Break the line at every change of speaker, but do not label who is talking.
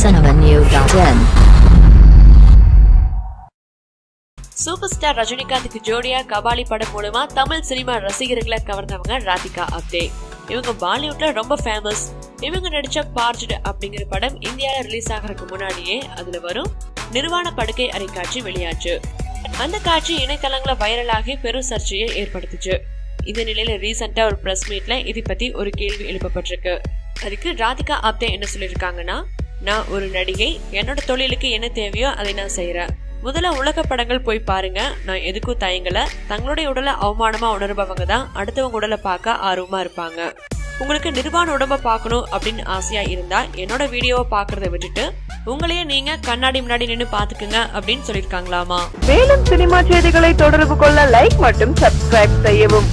cinemanew.in
super star ரஜினிகாந்துக்கு ஜோடியா கபாலி படம் மூலமா தமிழ் சினிமா ரசிகர்களை கவர்ந்தவங்க ராதிகா அப்தே. இவங்க பாலிவுட்ல ரொம்ப ஃபேமஸ் இவங்க நடிச்ச பார்ஜ்டு அப்படிங்கிற படம் இந்தியால ரிலீஸ் ஆகிறதுக்கு முன்னாடியே அதுல வரும் நிர்வாண படுக்கை அறை காட்சி வெளியாச்சு. அந்த காட்சி இணையதளங்களை வைரலாகி பெரும் சர்ச்சையை ஏற்படுத்துச்சு. இந்த நிலையில ரீசெண்டா ஒரு பிரஸ் மீட்ல இதை பத்தி ஒரு கேள்வி எழுப்பப்பட்டிருக்கு. அதுக்கு ராதிகா ஆப்தே என்ன சொல்லியிருக்காங்கன்னா நான் ஒரு நடிகை. என்னோட தொழிலுக்கு என்ன தேவையோ அதை நான் செய்யறேன் முதல்ல உலக படங்கள் போய் பாருங்க. நான் எதுக்கும் தயங்கல. தங்களுடைய உடலை அவமானமா உணர்பவங்க தான். அடுத்தவங்க உடலை பார்க்க ஆர்வமா இருப்பாங்க. உங்களுக்கு நிர்வாண உடம்ப பார்க்கணும் அப்படின்னு ஆசையா இருந்தா என்னோட வீடியோவை பாக்குறத விட்டுட்டு உங்களையே நீங்க கண்ணாடி முன்னாடி நின்று பாத்துக்குங்க அப்படின்னு சொல்லிருக்காங்களாமா
மேலும் சினிமா செய்திகளை தொடர்பு கொள்ள லைக் மற்றும் சப்ஸ்கிரைப் செய்யவும்.